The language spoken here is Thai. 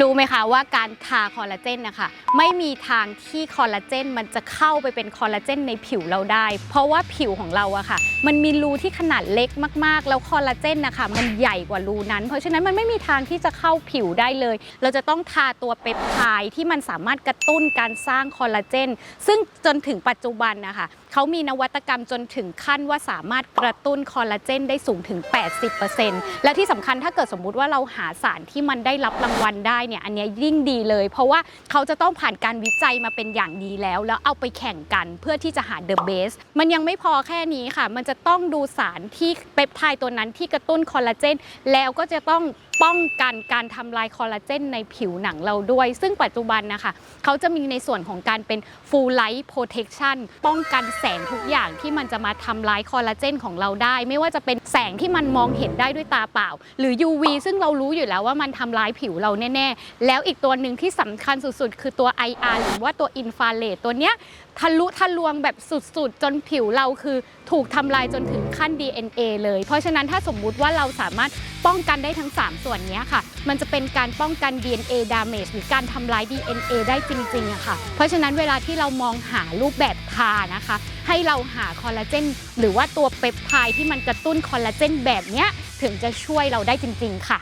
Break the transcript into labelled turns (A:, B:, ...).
A: รู้ไหมคะว่าการทาคอลลาเจนนะคะไม่มีทางที่คอลลาเจนมันจะเข้าไปเป็นคอลลาเจนในผิวเราได้ เพราะว่าผิวของเราอะค่ะ มันมีรูที่ขนาดเล็กมากๆ แล้วคอลลาเจนนะคะมันใหญ่กว่ารูนั้น เพราะฉะนั้นมันไม่มีทางที่จะเข้าผิวได้เลย เราจะต้องทาตัวเปปไทด์ที่มันสามารถกระตุ้นการสร้างคอลลาเจนซึ่งจนถึงปัจจุบันนะคะเขามีนวัตกรรมจนถึงขั้นว่าสามารถกระตุ้นคอลลาเจนได้สูงถึง 80%และที่สำคัญถ้าเกิดสมมุติว่าเราหาสารที่มันได้รับรางวัลได้ได้เนี่ยอันนี้ยยิ่งดีเลย เพราะว่าเขาจะต้องผ่านการวิจัยมาเป็นอย่างดีแล้ว แล้วเอาไปแข่งกันเพื่อที่จะหาเดอะเบสมันยังไม่พอแค่นี้ค่ะ มันจะต้องดูสารที่เปปไทด์ตัวนั้นที่กระตุ้นคอลลาเจนแล้วก็จะต้องป้องกันการทำลายคอลลาเจนในผิวหนังเราด้วย ซึ่งปัจจุบันนะคะ เขาจะมีในส่วนของการเป็น full light protection ป้องกันแสงทุกอย่างที่มันจะมาทำลายคอลลาเจนของเราได้ ไม่ว่าจะเป็นแสงที่มันมองเห็นได้ด้วยตาเปล่า หรือ UV ซึ่งเรารู้อยู่แล้วว่ามันทำลายผิวเราแน่ๆ แล้วอีกตัวหนึ่งที่สำคัญสุดๆ คือตัว IR หรือว่าตัวอินฟาเรดตัวเนี้ยทะลุทะลวงแบบสุดๆ จนผิวเราคือถูกทำลายจนถึงขั้น DNA เลย เพราะฉะนั้นถ้าสมมุติว่าเราสามารถป้องกันได้ทั้ง 3 ส่วนนี้ค่ะ มันจะเป็นการป้องกัน DNA damage หรือการทำลาย DNA ได้จริงๆอะค่ะ เพราะฉะนั้นเวลาที่เรามองหารูปแบบทานะคะ ให้เราหาคอลลาเจนหรือว่าตัวเปปไทด์ที่มันกระตุ้นคอลลาเจนแบบเนี้ยถึงจะช่วยเราได้จริง ๆ ค่ะ